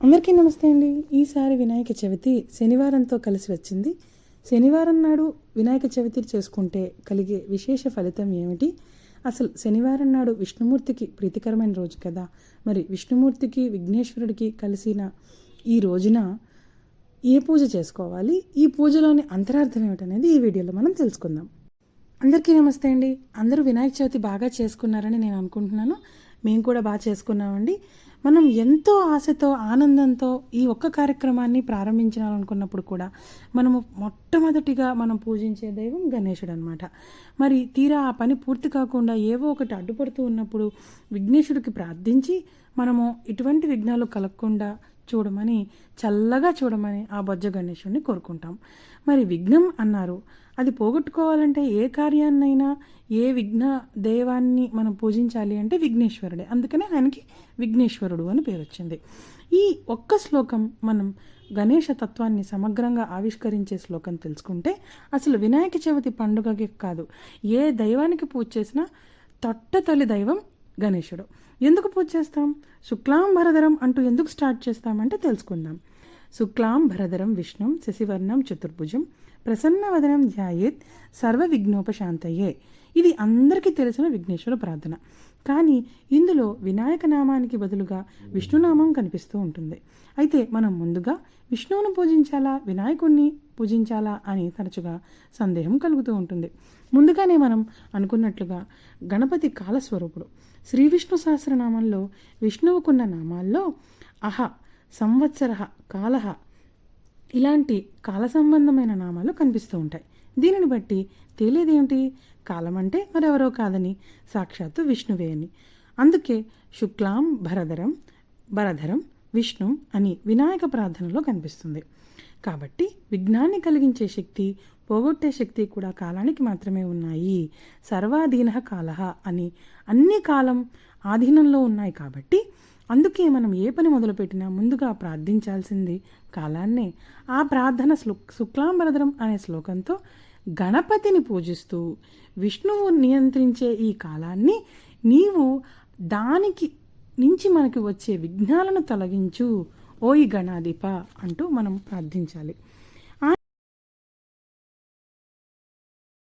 అందరికీ నమస్తే అండి. ఈసారి వినాయక చవితి శనివారంతో కలిసి వచ్చింది. శనివారం నాడు వినాయక చవితి చేసుకుంటే కలిగే విశేష ఫలితం ఏమిటి? అసలు శనివారం నాడు విష్ణుమూర్తికి ప్రీతికరమైన రోజు కదా. మరి విష్ణుమూర్తికి విఘ్నేశ్వరుడికి కలిసిన ఈ రోజున ఏ పూజ చేసుకోవాలి? ఈ పూజలోని అంతరార్థం ఏమిటనేది ఈ వీడియోలో మనం తెలుసుకుందాం. అందరికీ నమస్తే అండి. అందరూ వినాయక చవితి బాగా చేసుకున్నారని నేను అనుకుంటున్నాను. మేము కూడా బాగా చేసుకున్నామండి. మనం ఎంతో ఆశతో ఆనందంతో ఈ ఒక్క కార్యక్రమాన్ని ప్రారంభించాలనుకున్నప్పుడు కూడా మనము మొట్టమొదటిగా మనం పూజించే దైవం గణేశుడు అనమాట మరి తీరా ఆ పని పూర్తి కాకుండా ఏవో ఒకటి అడ్డుపడుతూ ఉన్నప్పుడు విఘ్నేశుడికి ప్రార్థించి మనము ఇటువంటి విఘ్నాలు కలగకుండా చూడమని చల్లగా చూడమని ఆ బొజ్జ గణేశుణ్ణి కోరుకుంటాం. మరి విఘ్నం అన్నారు. అది పోగొట్టుకోవాలంటే ఏ కార్యాన్నైనా ఏ విఘ్న దైవాన్ని మనం పూజించాలి అంటే విఘ్నేశ్వరుడే. అందుకనే ఆయనకి విఘ్నేశ్వరుడు అని పేరు వచ్చింది. ఈ ఒక్క శ్లోకం మనం గణేష తత్వాన్ని సమగ్రంగా ఆవిష్కరించే శ్లోకం తెలుసుకుంటే అసలు వినాయక చవితి పండుగకి కాదు. ఏ దైవానికి పూజ చేసినా తొట్టతొలి దైవం గణేశుడు. ఎందుకు పూజ చేస్తాం? శుక్లాం భరధరం అంటూ ఎందుకు స్టార్ట్ చేస్తామంటే తెలుసుకుందాం. శుక్లాం భరధరం విష్ణుం శశివర్ణం చతుర్భుజం ప్రసన్నవదనం ధ్యాయేత్ సర్వ విఘ్నోపశాంతయే ఇది అందరికీ తెలిసిన విఘ్నేశ్వర ప్రార్థన. కానీ ఇందులో వినాయక నామానికి బదులుగా విష్ణునామం కనిపిస్తూ ఉంటుంది. అయితే మనం ముందుగా విష్ణువును పూజించాలా వినాయకుణ్ణి పూజించాలా అని తరచుగా సందేహం కలుగుతూ ఉంటుంది. ముందుగానే మనం అనుకున్నట్లుగా గణపతి కాలస్వరూపుడు. శ్రీ విష్ణు సహస్రనామంలో విష్ణువుకున్న నామాల్లో అహ సంవత్సర కాలహ ఇలాంటి కాల సంబంధమైన నామాలు కనిపిస్తూ ఉంటాయి. దీనిని బట్టి తేలేదేమిటి? కాలం అంటే మరెవరో కాదని సాక్షాత్తు విష్ణువే అని. అందుకే శుక్లాం భరధరం భరధరం విష్ణు అని వినాయక ప్రార్థనలో కనిపిస్తుంది. కాబట్టి విఘ్నాన్ని కలిగించే శక్తి పోగొట్టే శక్తి కూడా కాలానికి మాత్రమే ఉన్నాయి. సర్వాధీన కాల అని అన్ని కాలం ఆధీనంలో ఉన్నాయి కాబట్టి అందుకే మనం ఏ పని మొదలుపెట్టినా ముందుగా ప్రార్థించాల్సింది కాలాన్నే. ఆ ప్రార్థన శ్లో శుక్లాంబరధరం అనే శ్లోకంతో గణపతిని పూజిస్తూ విష్ణువు నియంత్రించే ఈ కాలాన్ని నీవు దానికి నుంచి మనకి వచ్చే విఘ్నాలను తొలగించు ఓయి గణాధిప అంటూ మనం ప్రార్థించాలి.